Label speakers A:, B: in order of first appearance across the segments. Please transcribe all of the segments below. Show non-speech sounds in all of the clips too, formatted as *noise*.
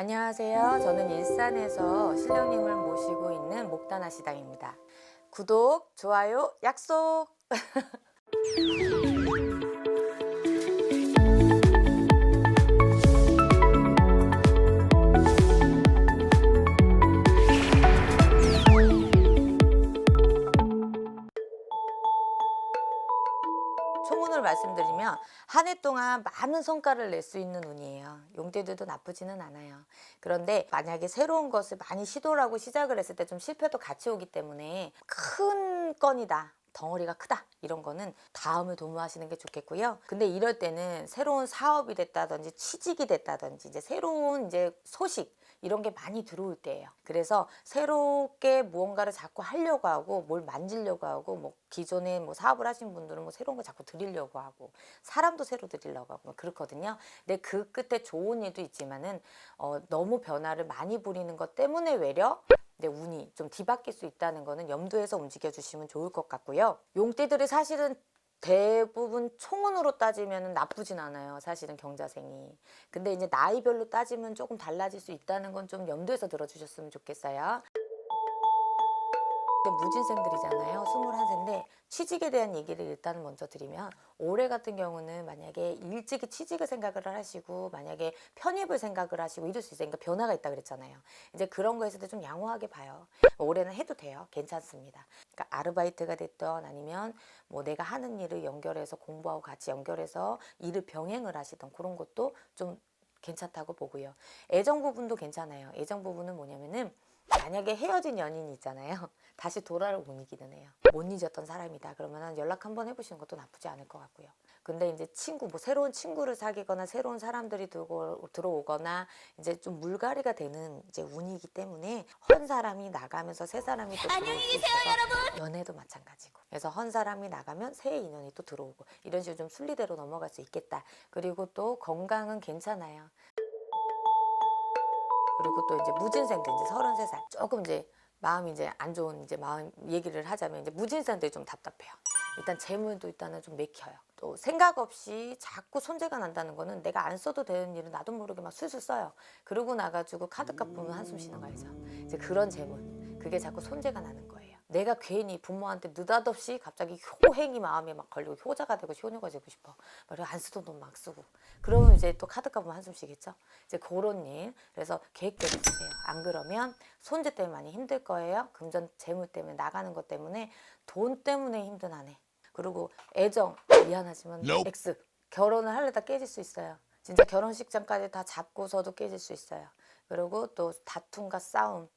A: 안녕하세요. 저는 일산에서 신령님을 모시고 있는 목다나 시당입니다. 구독, 좋아요, 약속! *laughs* 동안 많은 성과를 낼 수 있는 운이에요. 용대들도 나쁘지는 않아요. 그런데 만약에 새로운 것을 많이 시도를 하고 시작을 했을 때 좀 실패도 같이 오기 때문에 큰 건이다. 덩어리가 크다 이런 거는 다음을 도모하시는 게 좋겠고요. 근데 이럴 때는 새로운 사업이 됐다든지 취직이 됐다든지 이제 새로운 이제 소식 이런 게 많이 들어올 때예요. 그래서 새롭게 무언가를 자꾸 하려고 하고 뭘 만지려고 하고 뭐 기존에 뭐 사업을 하신 분들은 뭐 새로운 거 자꾸 드리려고 하고 사람도 새로 드리려고 하고 뭐 그렇거든요. 근데 그 끝에 좋은 일도 있지만은 어, 너무 변화를 많이 부리는 것 때문에 외려 내 운이 좀 뒤바뀔 수 있다는 거는 염두에서 움직여 주시면 좋을 것 같고요. 용띠들이 사실은 대부분 총운으로 따지면 나쁘진 않아요. 사실은 경자생이. 근데 이제 나이별로 따지면 조금 달라질 수 있다는 건 좀 염두에서 들어주셨으면 좋겠어요. 무진생들이잖아요. 21세인데 취직에 대한 얘기를 일단 먼저 드리면 올해 같은 경우는 만약에 일찍이 취직을 생각을 하시고 만약에 편입을 생각을 하시고 이럴 수 있어요. 그러니까 변화가 있다 그랬잖아요. 이제 그런 거에 있어서 좀 양호하게 봐요. 올해는 해도 돼요. 괜찮습니다. 그러니까 아르바이트가 됐던 아니면 뭐 내가 하는 일을 연결해서 공부하고 같이 연결해서 일을 병행을 하시던 그런 것도 좀 괜찮다고 보고요. 애정 부분도 괜찮아요. 애정 부분은 뭐냐면은 만약에 헤어진 연인이 있잖아요. *laughs* 다시 돌아올 운이기는 해요. 못 잊었던 사람이다. 그러면 연락 한번 해보시는 것도 나쁘지 않을 것 같고요. 근데 이제 친구, 뭐 새로운 친구를 사귀거나 새로운 사람들이 들고, 들어오거나 이제 좀 물갈이가 되는 이제 운이기 때문에 헌 사람이 나가면서 새 사람이 또 들어올 수 있어서 연애도 마찬가지고. 그래서 헌 사람이 나가면 새 인연이 또 들어오고 이런 식으로 좀 순리대로 넘어갈 수 있겠다. 그리고 또 건강은 괜찮아요. 그리고 또 이제 무진생들 이제 33살 조금 이제 마음이 이제 안 좋은 이제 마음 얘기를 하자면 이제 무진생들이 좀 답답해요. 일단 재물도 일단은 좀 맥혀요. 또 생각 없이 자꾸 손재가 난다는 거는 내가 안 써도 되는 일은 나도 모르게 막 술술 써요. 그러고 나가지고 카드값 보면 한숨 쉬는 거 알죠? 이제 그런 재물. 그게 자꾸 손재가 나는 거예요. 내가 괜히 부모한테 느닷없이 갑자기 효행이 마음에 막 걸리고 효자가 되고 효녀가 되고 싶어. 그리고 안 쓰던 돈 막 쓰고. 그러면 이제 또 카드값 보면 한숨 쉬겠죠? 이제 그런 일. 그래서 계획대로 쓰세요. 안 그러면 손재 때문에 많이 힘들 거예요. 금전 재물 때문에 나가는 것 때문에 돈 때문에 힘든 한 해. 그리고 애정 미안하지만 X 결혼을 하려다 깨질 수 있어요. 진짜 결혼식장까지 다 잡고서도 깨질 수 있어요. 그리고 또 다툼과 싸움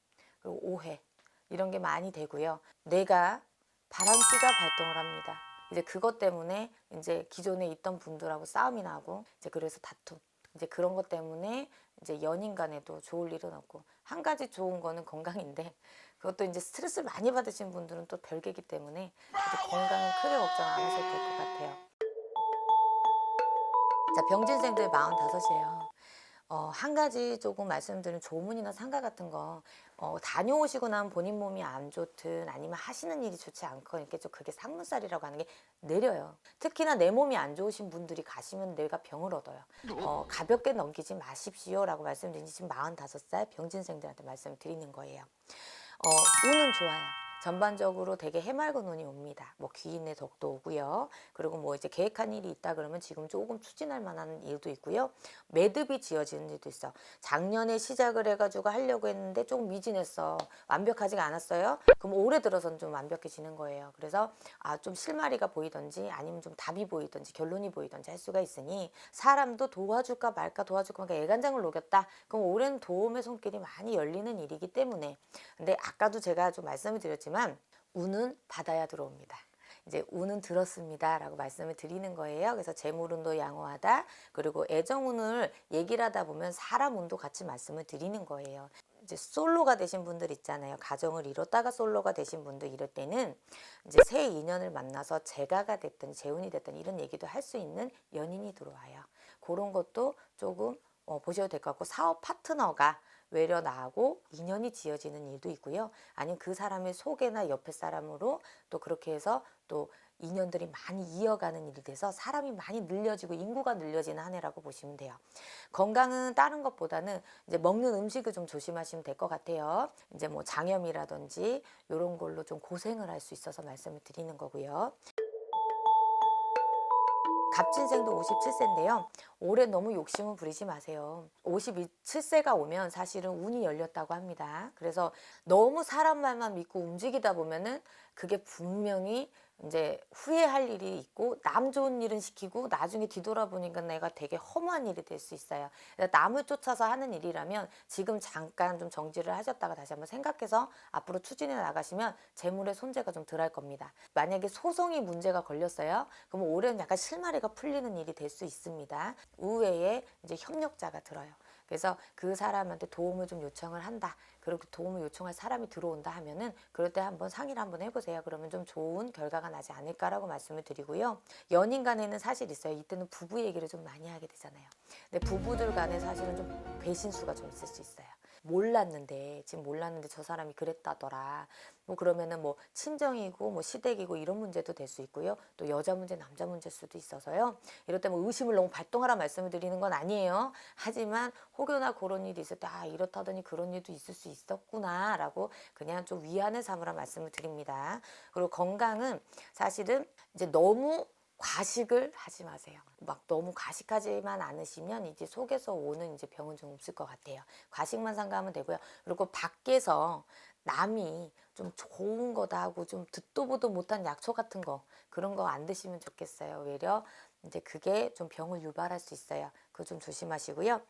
A: 그리고 오해 이런 게 많이 되고요. 내가 바람기가 발동을 합니다. 이제 그것 때문에 이제 기존에 있던 분들하고 싸움이 나고 이제 그래서 다툼 이제 그런 것 때문에 이제 연인 간에도 좋을 일은 없고 한 가지 좋은 거는 건강인데 *laughs* 그것도 이제 스트레스를 많이 받으신 분들은 또 별개이기 때문에 건강은 크게 걱정 안 하셔도 될 것 같아요. 자, 병진생들 45이에요. 어, 한 가지 조금 말씀드린 조문이나 상가 같은 거 어, 다녀오시고 나면 본인 몸이 안 좋든 아니면 하시는 일이 좋지 않고 이렇게 좀 그게 상문살이라고 하는 게 내려요. 특히나 내 몸이 안 좋으신 분들이 가시면 내가 병을 얻어요. 어, 가볍게 넘기지 마십시오라고 말씀드린 지 지금 45살 병진생들한테 말씀드리는 거예요. 어, 운은 좋아요. 전반적으로 되게 해맑은 운이 옵니다. 뭐 귀인의 덕도 오고요. 그리고 뭐 이제 계획한 일이 있다 그러면 지금 조금 추진할 만한 일도 있고요. 매듭이 지어지는 일도 있어. 작년에 시작을 해가지고 하려고 했는데 조금 미진했어. 완벽하지가 않았어요. 그럼 올해 들어서는 좀 완벽해지는 거예요. 그래서 아 좀 실마리가 보이던지 아니면 좀 답이 보이던지 결론이 보이던지 할 수가 있으니 사람도 도와줄까 말까 도와줄까 말까 애간장을 녹였다. 그럼 올해는 도움의 손길이 많이 열리는 일이기 때문에 근데 아까도 제가 좀 말씀을 드렸지만 운은 받아야 들어옵니다. 이제 운은 들었습니다라고 말씀을 드리는 거예요. 그래서 재물운도 양호하다. 그리고 애정운을 얘기를 하다 보면 사람 운도 같이 말씀을 드리는 거예요. 이제 솔로가 되신 분들 있잖아요. 가정을 이뤘다가 솔로가 되신 분들 이럴 때는 이제 새 인연을 만나서 재가가 됐든 재운이 됐든 이런 얘기도 할 수 있는 연인이 들어와요. 그런 것도 조금 어, 보셔도 될 것 같고 사업 파트너가 외려 나하고 인연이 지어지는 일도 있고요. 아니면 그 사람의 소개나 옆에 사람으로 또 그렇게 해서 또 인연들이 많이 이어가는 일이 돼서 사람이 많이 늘려지고 인구가 늘려지는 한 해라고 보시면 돼요. 건강은 다른 것보다는 이제 먹는 음식을 좀 조심하시면 될 것 같아요. 이제 뭐 장염이라든지 이런 걸로 좀 고생을 할 수 있어서 말씀을 드리는 거고요. 갑진생도 57세인데요. 올해 너무 욕심을 부리지 마세요. 57세가 오면 사실은 운이 열렸다고 합니다. 그래서 너무 사람 말만 믿고 움직이다 보면은 그게 분명히 이제 후회할 일이 있고 남 좋은 일은 시키고 나중에 뒤돌아보니까 내가 되게 허무한 일이 될 수 있어요. 그래서 남을 쫓아서 하는 일이라면 지금 잠깐 좀 정지를 하셨다가 다시 한번 생각해서 앞으로 추진해 나가시면 재물의 손재가 좀 덜할 겁니다. 만약에 소송이 문제가 걸렸어요. 그럼 올해는 약간 실마리가 풀리는 일이 될 수 있습니다. 우회에 이제 협력자가 들어요. 그래서 그 사람한테 도움을 좀 요청을 한다. 그렇게 도움을 요청할 사람이 들어온다 하면은 그럴 때 한번 상의를 한번 해보세요. 그러면 좀 좋은 결과가 나지 않을까라고 말씀을 드리고요. 연인 간에는 사실 있어요. 이때는 부부 얘기를 좀 많이 하게 되잖아요. 근데 부부들 간에 사실은 좀 배신수가 좀 있을 수 있어요. 몰랐는데 지금 몰랐는데 저 사람이 그랬다더라. 뭐 그러면은 뭐 친정이고 뭐 시댁이고 이런 문제도 될 수 있고요. 또 여자 문제 남자 문제일 수도 있어서요. 이럴 때 뭐 의심을 너무 발동하라 말씀을 드리는 건 아니에요. 하지만 혹여나 그런 일이 있을 때 아 이렇다더니 그런 일도 있을 수 있었구나라고 그냥 좀 위안을 삼으라 말씀을 드립니다. 그리고 건강은 사실은 이제 너무 과식을 하지 마세요. 막 너무 과식하지만 않으시면 이제 속에서 오는 이제 병은 좀 없을 것 같아요. 과식만 삼가하면 되고요. 그리고 밖에서 남이 좀 좋은 거다 하고 좀 듣도 보도 못한 약초 같은 거 그런 거 안 드시면 좋겠어요. 외려 이제 그게 좀 병을 유발할 수 있어요. 그거 좀 조심하시고요.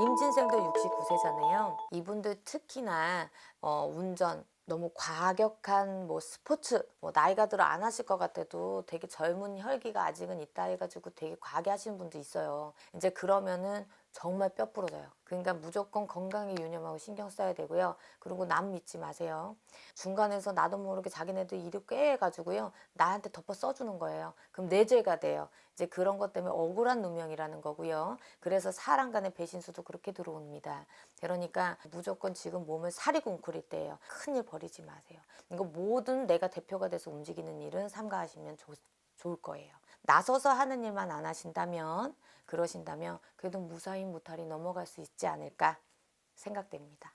A: 임진생도 69세잖아요. 이분들 특히나 어, 운전 너무 과격한 뭐 스포츠 뭐 나이가 들어 안 하실 것 같아도 되게 젊은 혈기가 아직은 있다 해가지고 되게 과하게 하시는 분도 있어요. 이제 그러면은 정말 뼈 부러져요. 그러니까 무조건 건강에 유념하고 신경 써야 되고요. 그리고 남 믿지 마세요. 중간에서 나도 모르게 자기네들 일을 꽤 해가지고요. 나한테 덮어 써주는 거예요. 그럼 내 죄가 돼요. 이제 그런 것 때문에 억울한 누명이라는 거고요. 그래서 사람 간의 배신수도 그렇게 들어옵니다. 그러니까 무조건 지금 몸을 사리고 웅크릴 때예요. 큰일 버리지 마세요. 이거 모든 내가 대표가 돼서 움직이는 일은 삼가하시면 좋, 좋을 거예요. 나서서 하는 일만 안 하신다면 그러신다면 그래도 무사히 무탈히 넘어갈 수 있지 않을까 생각됩니다.